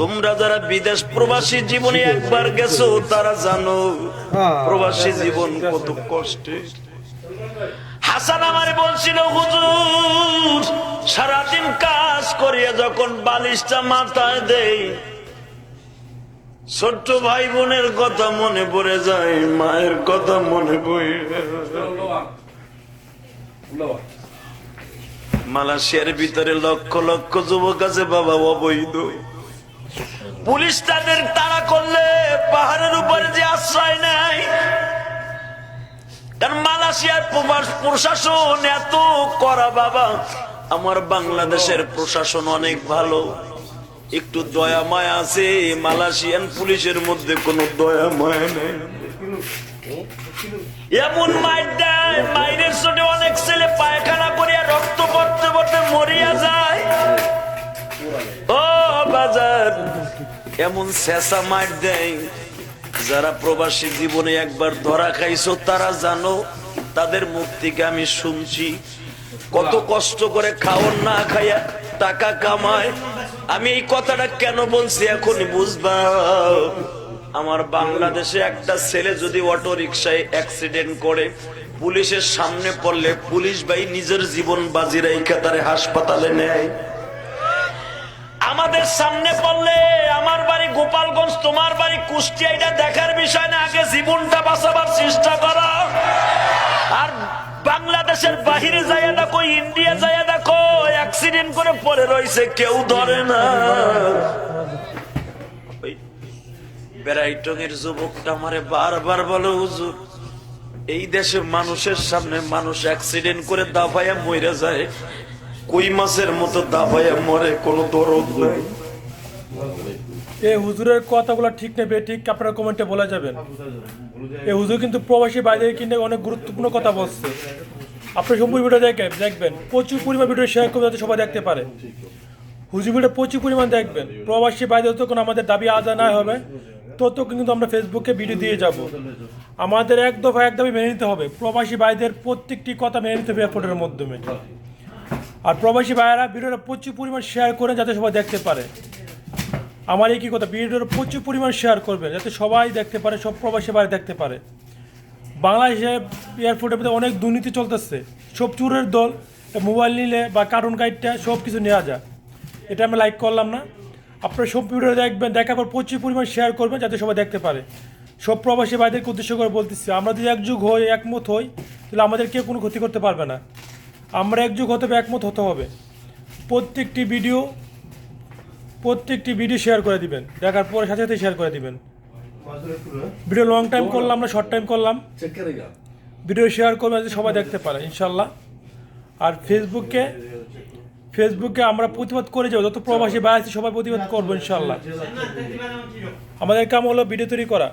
তোমরা যারা বিদেশ প্রবাসী জীবনে একবার গেছো, তারা জানো প্রবাসী জীবন কত কষ্টে। হাসান আমার বলছিল, হুজুর, সারাদিন কাজ করিয়া যখন বালিশটা মাথায় দেই, ছোট্ট ভাই বোনের কথা মনে পড়ে যায়, মায়ের কথা মনে পড়ে মালয়েশিয়ার ভিতরে লক্ষ লক্ষ যুবক আছে, বাবা অবৈধ। পুলিশ তাদের তাড়া করলে পাহাড়ের উপরে যে আশ্রয় নেয়। কারণ মালয়েশিয়ার প্রশাসন, এত করা বাবা, আমার বাংলাদেশের প্রশাসন অনেক ভালো। একটু দয়া মায়া আছে, মালয়েশিয়ান পুলিশের মধ্যে কোনো দয়া মায়া নেই। এমন মাইর বাজার। এমন শেষা মার দেয়। যারা প্রবাসী জীবনে একবার ধরা খাইছো, তারা জানো, তাদের মুখ থেকে আমি শুনছি, কত কষ্ট করে খাওয়ার না খাইয়া টাকা কামায়। আমি এই কথাটা কেন বলছি এখনই বুঝবা আমার বাংলাদেশে একটা ছেলে যদি অটো রিক্সায় অ্যাক্সিডেন্ট করে, পুলিশের সামনে পড়লে পুলিশ ভাই নিজের জীবন বাজি রেখে তারে হাসপাতালে নেয়। আমাদের সামনে পড়লে আমার বাড়ি গোপালগঞ্জ, তোমার বাড়ি কুষ্টিয়া, এটা দেখার বিষয় না। আগে জীবনটা বাঁচাবার চেষ্টা করো। আর বাংলাদেশের বাহিরে যাইয়া দেখো, ইন্ডিয়া যাইয়া দেখো অ্যাক্সিডেন্ট করে পড়ে রয়েছে, কেউ ধরে না। যুবকটা বারবার বলে এই দেশে মানুষের সামনে মানুষ অ্যাক্সিডেন্ট করে দাবাইয়া মরে যায়। কই মাছের মতো দাবাইয়া মরে, কোনো দরদ নাই। এই হুজুরের কথাগুলো ঠিক নেবে ঠিক আপনারা কমেন্টে বলে যাবেন। এই হুজুর কিন্তু প্রবাসী বাইরে কিনে অনেক গুরুত্বপূর্ণ কথা বলছে। আপনি সম্পূর্ণ ভিডিও দেখে দেখবেন। প্রচুর পরিমাণ ভিডিও শেয়ার করবে যাতে সবাই দেখতে পারে। হুজুর ভিডিও প্রচুর পরিমাণ দেখবেন। প্রবাসী বাইরে তো যতক্ষণ আমাদের দাবি আদায় না হবে, ততক্ষণ কিন্তু আমরা ফেসবুকে ভিডিও দিয়ে যাব। আমাদের এক দফা এক দাবি মেনে নিতে হবে। প্রবাসী ভাইদের প্রত্যেকটি কথা মেনে নিতে হবে এয়ারপোর্টের মাধ্যমে। আর প্রবাসী ভাইয়েরা, ভিডিওটা প্রচুর পরিমাণ শেয়ার করে যাতে সবাই দেখতে পারে। আমার এই কি কথা? ভিডিওটা প্রচুর পরিমাণ শেয়ার করবে, যাতে সবাই দেখতে পারে, সব প্রবাসী বাইরে দেখতে পারে। বাংলাদেশে এয়ারপোর্টের মধ্যে অনেক দুর্নীতি চলতেছে। সব চুরের দল মোবাইল নিলে বা কার্টুন গাইডটা সব কিছু নেওয়া যায়। এটা আমি লাইক করলাম না। আপনারা সব ভিডিও দেখবেন, দেখার পর প্রচুর পরিমাণ শেয়ার করবেন যাতে সবাই দেখতে পারে। সব প্রবাসী ভাইদেরকে উদ্দেশ্য করে বলতেছি, আমরা যদি একযুগ হই, একমত হই, তাহলে আমাদের কেউ কোনো ক্ষতি করতে পারবে না। আমরা একযুগ হতে হবে, একমত হতে হবে। প্রত্যেকটি ভিডিও প্রত্যেকটি ভিডিও শেয়ার করে দিবেন। দেখার পরে সাথে সাথে শেয়ার করে দিবেন। ভিডিও লং টাইম করলাম না শর্ট টাইম করলাম। ভিডিও শেয়ার করবেন যাতে সবাই দেখতে পারে, ইনশাল্লাহ। আর ফেসবুকে ফেসবুকে আমরা প্রতিবাদ করে যাব, যত প্রবাসী ভাই আছে, সবাই প্রতিবাদ করব, ইনশাল্লাহ। আমাদের কাম হলো ভিডিও তৈরি করা।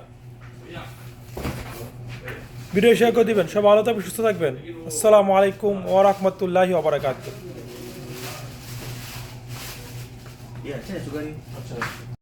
ভিডিও শেয়ার করে দিবেন। সব ভালো থাকবেন সুস্থ থাকবেন। আসসালামু আলাইকুম ও রহমতুল্লাহি ওয়া